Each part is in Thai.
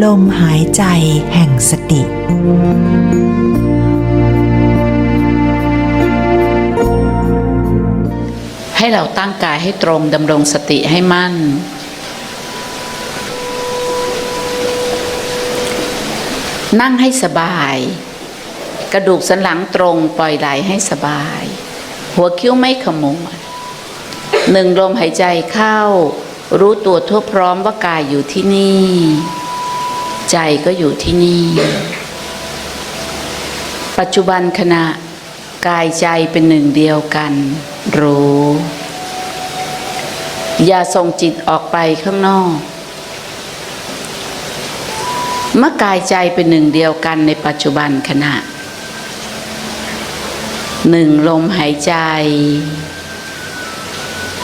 ลมหายใจแห่งสติ ให้เราตั้งกายให้ตรงดำรงสติให้มั่น นั่งให้สบาย กระดูกสันหลังตรงปล่อยไหลให้สบาย หัวคิ้วไม่ขมวดหนึ่งลมหายใจเข้า รู้ตัวทั่วพร้อมว่ากายอยู่ที่นี่ ใจก็อยู่ที่นี่ ปัจจุบันขณะกายใจเป็นหนึ่งเดียวกัน รู้ อย่าส่งจิตออกไปข้างนอก เมื่อกายใจเป็นหนึ่งเดียวกันในปัจจุบันขณะหนึ่งลมหายใจ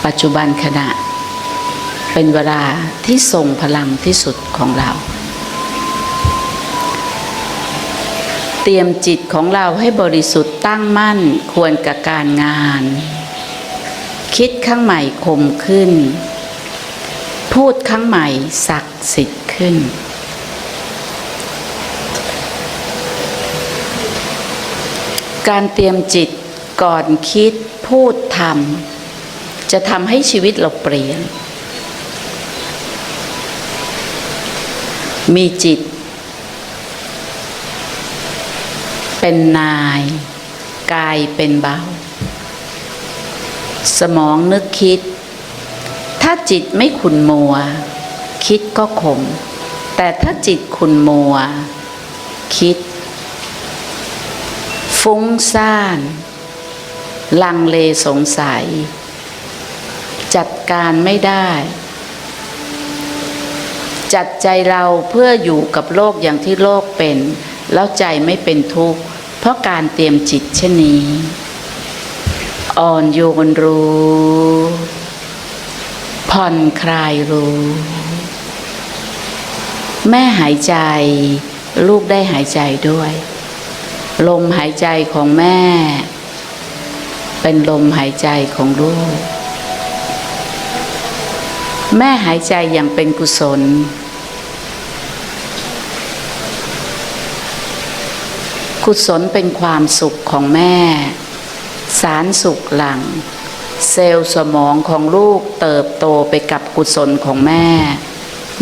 ปัจจุบันขณะ เป็นเวลาที่ทรงพลังที่สุดของเรา เตรียมจิตของเราให้บริสุทธิ์ตั้งมั่นควรกับการงาน คิดข้างใหม่คมขึ้น พูดข้างใหม่ศักดิ์สิทธิ์ขึ้น การเตรียมจิตก่อนคิดพูดทำจะทำให้ชีวิตเราเปลี่ยน มีจิต เป็นนาย กายเป็นเบา สมองนึกคิด ถ้าจิตไม่ขุนมัว คิดก็ขม แต่ถ้าจิตขุนมัว คิด ฟุ้งซ่าน ลังเลสงสัย จัดการไม่ได้ จัดใจเราเพื่ออยู่กับโลกอย่างที่โลกเป็น แล้วใจไม่เป็นทุกข์ เพราะการเตรียมจิตเช่นนี้ อ่อนโยนรู้ ผ่อนคลายรู้ แม่หายใจ ลูกได้หายใจด้วย ลมหายใจของแม่ เป็นลมหายใจของลูก แม่หายใจอย่างเป็นกุศล กุศลเป็นความสุขของแม่ สารสุขหลัง เซลล์สมองของลูกเติบโตไปกับกุศลของแม่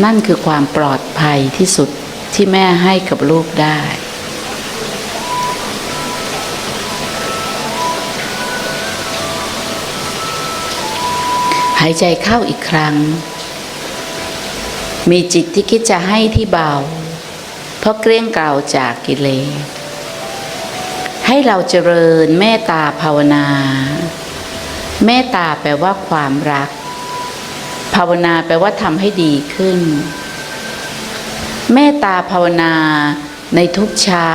นั่นคือความปลอดภัยที่สุดที่แม่ให้กับลูกได้ หายใจเข้าอีกครั้ง มีจิตที่คิดจะให้ที่เบา เพราะเกลี้ยงกล่าวจากกิเลส ให้เราเจริญเมตตาภาวนา เมตตาแปลว่าความรัก ภาวนาแปลว่าทำให้ดีขึ้น เมตตาภาวนาในทุกเช้า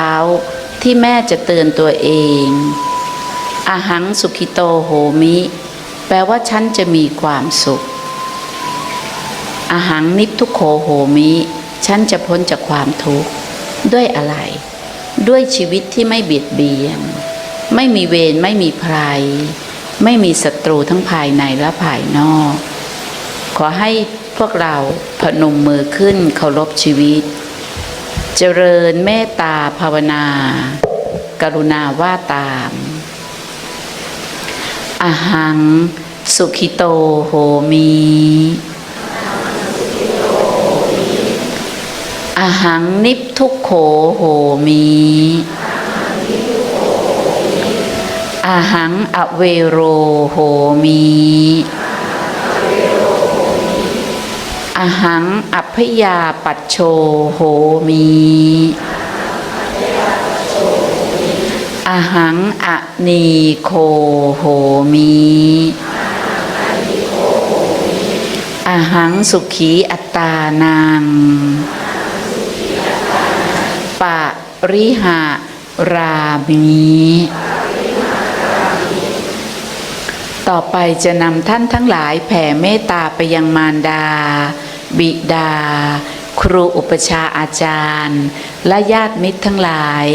ที่แม่จะเตือนตัวเองอาหังสุขิโตโหมิ แปลว่าฉันจะมีความสุขอาหังนิพทุโขโหมิ ฉันจะพ้นจากความทุกข์ด้วยอะไร ด้วยชีวิตที่ไม่เบียดเบียน ไม่มีเวรไม่มีภัย ไม่มีศัตรูทั้งภายในและภายนอก ขอให้พวกเราพนมมือขึ้นเคารพชีวิต เจริญเมตตาภาวนา กรุณาว่าตามอาหัง สุขิโตโหมี อาหังนิพทุกโขโหมีอาหังอเวโรโหมีอาหังอัพยาปัจโชโหมีอาหังอะนีโคโหมีอาหังสุขีอัตตานัง ปะริหารามีต่อไปจะนำท่านทั้งหลายแผ่เมตตาไปยังมารดา บิดา ครูอุปชาอาจารย์ และญาติมิตรทั้งหลาย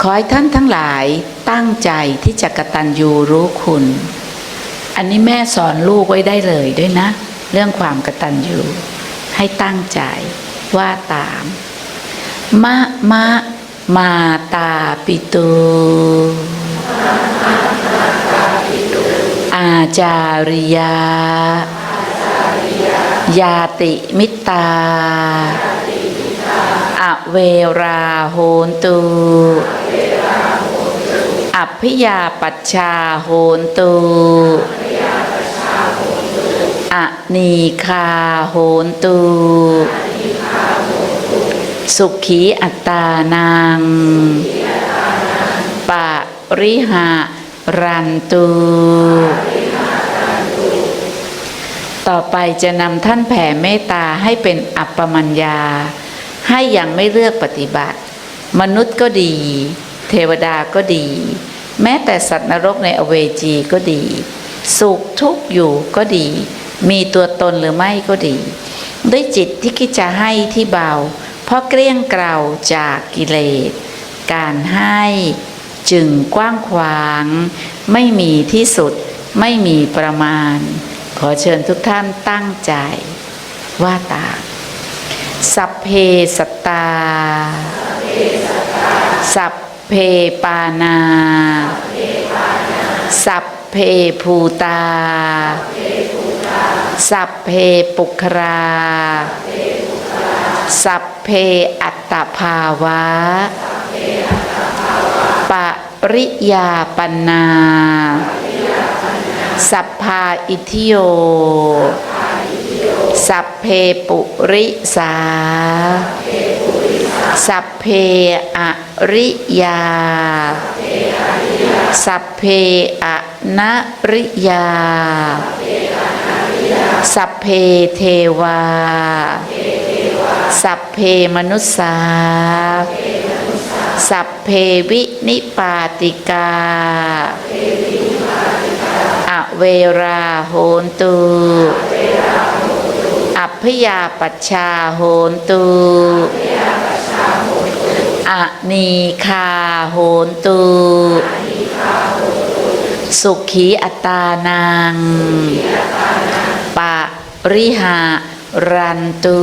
ขอให้ท่านทั้งหลายตั้งใจที่จะกะตัญญูรู้คุณ อันนี้แม่สอนลูกไว้ได้เลยด้วยนะ เรื่องความกะตัญญูให้ตั้งใจว่าตาม มะมะมาตาปิตูอาจาริยายาติมิตา อเวราโหนตุอัพพิยาปัชชาโหนตุอนีคาโหนตุ สุขีอัตตานังปะริหารันตุ ต่อไปจะนำท่านแผ่เมตตาให้เป็นอัปปมัญญา ให้อย่างไม่เลือกปฏิบัติ มนุษย์ก็ดี เทวดาก็ดี แม้แต่สัตว์นรกในอเวจีก็ดี สุขทุกข์อยู่ก็ดี มีตัวตนหรือไม่ก็ดี ด้วยจิตที่คิดจะให้ที่เบา เพราะเกลี้ยงเกลาจากกิเลส การให้จึงกว้างขวาง ไม่มีที่สุดไม่มีประมาณ ขอเชิญทุกท่านตั้งใจ ว่าตาสัพเพสตตาสัพเพปานา สัพเพภูตา สัพเพปุครา สัพเพอัตตภาวะ ปริยาปนา สัพพาอิทิโย สัพเพปุริสา สัพเพอริยา สัพเพอนริยา สัพเพเทวา สัพเพมนุสสา สัพเพวินิปาติกา อเวราโหนตุอัพยาปัชชาโหนตุอนีคาโหนตุสุขีอัตตานัง ปะริหา รันตุ